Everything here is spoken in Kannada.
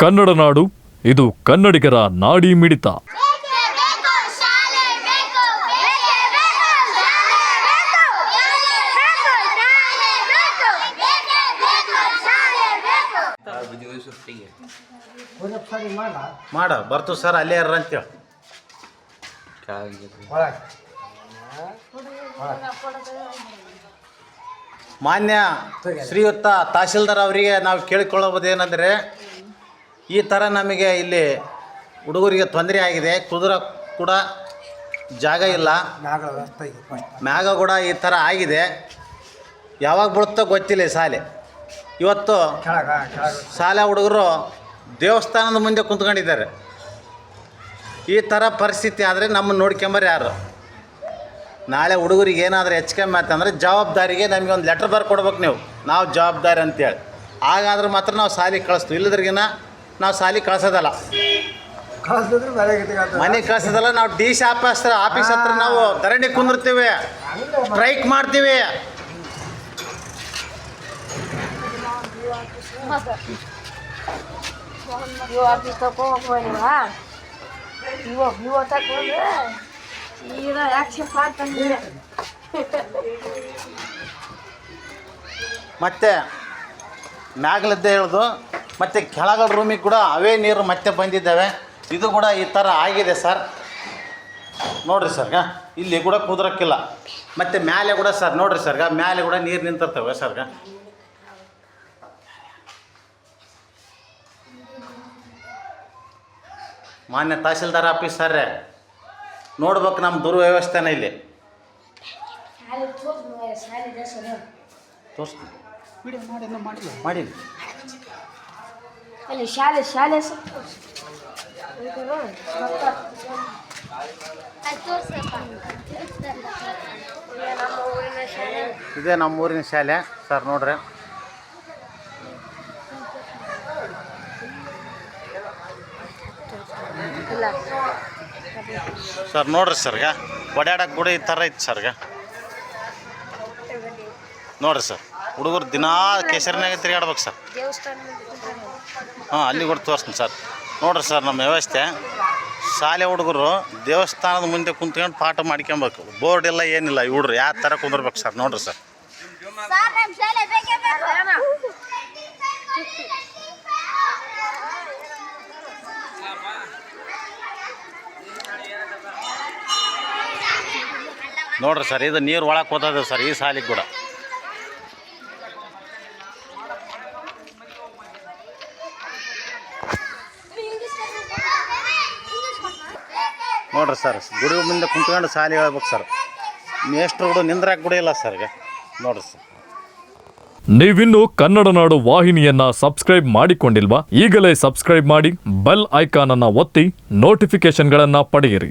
ಕನ್ನಡ ನಾಡು, ಇದು ಕನ್ನಡಿಗರ ನಾಡಿ ಮಿಡಿತ. ಮಾಡ, ಬರ್ತು ಸರ್ ಅಲ್ಲೇ ಯಾರ ಮಾನ್ಯ ಶ್ರೀಯುತ ತಹಸೀಲ್ದಾರ್ ಅವರಿಗೆ ನಾವು ಕೇಳಿಕೊಳ್ಳೋದೇನೆಂದರೆ ಈ ಥರ ನಮಗೆ ಇಲ್ಲಿ ಹುಡುಗರಿಗೆ ತೊಂದರೆ ಆಗಿದೆ. ಕುದುರ ಕೂಡ ಜಾಗ ಇಲ್ಲ. ಮ್ಯಾಗ ಕೂಡ ಈ ಥರ ಆಗಿದೆ. ಯಾವಾಗ ಬಿಡುತ್ತೋ ಗೊತ್ತಿಲ್ಲ ಈ ಶಾಲೆ ಇವತ್ತು ಶಾಲೆ ಹುಡುಗರು ದೇವಸ್ಥಾನದ ಮುಂದೆ ಕುಂತ್ಕೊಂಡಿದ್ದಾರೆ. ಈ ಥರ ಪರಿಸ್ಥಿತಿ ಆದರೆ ನಮ್ಮನ್ನು ನೋಡ್ಕೊಂಬರು ಯಾರು? ನಾಳೆ ಹುಡುಗರಿಗೆ ಏನಾದರೂ ಹೆಚ್ಚು ಕಮ್ಮಿ ಆಯ್ತಂದ್ರೆ ಜವಾಬ್ದಾರಿಗೆ ನಮಗೆ ಒಂದು ಲೆಟ್ರ್ ಬರ್ಕೊಡ್ಬೇಕು ನೀವು. ನಾವು ಜವಾಬ್ದಾರಿ ಅಂತೇಳಿ. ಹಾಗಾದ್ರೆ ಮಾತ್ರ ನಾವು ಶಾಲೆಗೆ ಕಳಿಸ್ತೀವಿ. ಇಲ್ಲದ್ರಿಗಿನ ನಾವು ಸಾಲಿ ಕಳ್ಸೋದಲ್ಲ. ಮನೆ ಬೇರೆ ಮನೆಗೆ ಕಳ್ಸೋದಲ್ಲ ನಾವು ಡಿ ಸಿ ಆಫೀಸ್ ಆಫೀಸ್ ಹತ್ರ ನಾವು ಧರಣಿ ಕುಂದಿರ್ತೀವಿ. ಸ್ಟ್ರೈಕ್ ಮಾಡ್ತೀವಿ. ಮತ್ತೆ ಆಫೀಸ್ ತಗೋಬೋದಿಲ್ವಾ ಇವ ಇವ ತಗೊಂಡ್ರೆ ಈಗ ಆಕ್ಷನ್ ಮಾಡ್ತಂದ್ರೆ ಮತ್ತು ಮ್ಯಾಗ್ಲದ್ದೇ ಹೇಳೋದು. ಮತ್ತು ಕೆಳಗಡೆ ರೂಮಿಗೆ ಕೂಡ ಅವೇ ನೀರು ಮತ್ತೆ ಬಂದಿದ್ದಾವೆ. ಇದು ಕೂಡ ಈ ಥರ ಆಗಿದೆ ಸರ್. ನೋಡಿರಿ ಸರ್ಗ ಇಲ್ಲಿ ಕೂಡ ಕುದುರಕ್ಕಿಲ್ಲ. ಮತ್ತು ಮ್ಯಾಲೆ ಕೂಡ ಸರ್ ನೋಡಿರಿ ಸರ್ಗ ಮ್ಯಾಲೆ ಕೂಡ ನೀರು ನಿಂತಿರ್ತವೆ ಸರ್ಗ ಮಾನ್ಯ ತಹಸೀಲ್ದಾರ್ ಆಫೀಸ್ ಸರ್ರೆ ನೋಡ್ಬೇಕು ನಮ್ಮ ದುರ್ವ್ಯವಸ್ಥೆನ ಇಲ್ಲಿ. ತೋರಿಸ್ತೀನಿ ಮಾಡಿ ಮಾಡಿಲ್ಲ? ಮಾಡಿಲ್ಲ. ಅಲ್ಲಿ ಶಾಲೆ ಶಾಲೆ ಇದೇ ನಮ್ಮ ಊರಿನ ಶಾಲೆ, ಸರ್ ನೋಡ್ರಿ. ಸರ್ ನೋಡ್ರಿ ಸರ್ಗ ಓಡಾಡಕ್ಕೆ ಕೂಡ ಈ ಥರ ಇತ್ತು ಸರ್ಗ ನೋಡ್ರಿ ಸರ್. ಹುಡುಗರು ದಿನಾ ಕೇಸರಿನಾಗ ತಿರುಗಾಡ್ಬೇಕು ಸರ್. ಹಾಂ ಅಲ್ಲಿ ಕೂಡ ತೋರಿಸ್ತೀನಿ ಸರ್. ನೋಡ್ರಿ ಸರ್ ನಮ್ಮ ವ್ಯವಸ್ಥೆ. ಶಾಲೆ ಹುಡುಗರು ದೇವಸ್ಥಾನದ ಮುಂದೆ ಕುಂತ್ಕೊಂಡು ಪಾಠ ಮಾಡ್ಕೊಬೇಕು. ಬೋರ್ಡ್ ಇಲ್ಲ ಏನಿಲ್ಲ. ಈ ಹುಡ್ರು ಯಾವ ಥರ ಕುಂದಿರ್ಬೇಕು ಸರ್ ನೋಡ್ರಿ ಸರ್. ನೋಡ್ರಿ ಸರ್ ಇದು ನೀರು ಒಳಗೆ ಹೋದ ಸರ್ ಈ ಶಾಲೆಗೆ ಕೂಡ. ನೋಡ್ರಿ ಸರ್, ಗುಡಿ ಮುಂದೆ ಕುಂತ್ಕೊಂಡು ಸಾಲಿ ಹೇಳ್ಬೇಕು ಸರ್. ಎಷ್ಟು ಹುಡು ನಿಂದ್ರಾಕ್ ಕೂಡ ಇಲ್ಲ ಸರ್ ನೋಡ್ರಿ ಸರ್. ನೀವಿನ್ನು ಕನ್ನಡ ನಾಡು ವಾಹಿನಿಯನ್ನ ಸಬ್ಸ್ಕ್ರೈಬ್ ಮಾಡಿಕೊಂಡಿಲ್ವಾ, ಈಗಲೇ ಸಬ್ಸ್ಕ್ರೈಬ್ ಮಾಡಿ, ಬೆಲ್ ಐಕಾನ್ ಅನ್ನ ಒತ್ತಿ ನೋಟಿಫಿಕೇಶನ್ಗಳನ್ನ ಪಡೆಯಿರಿ.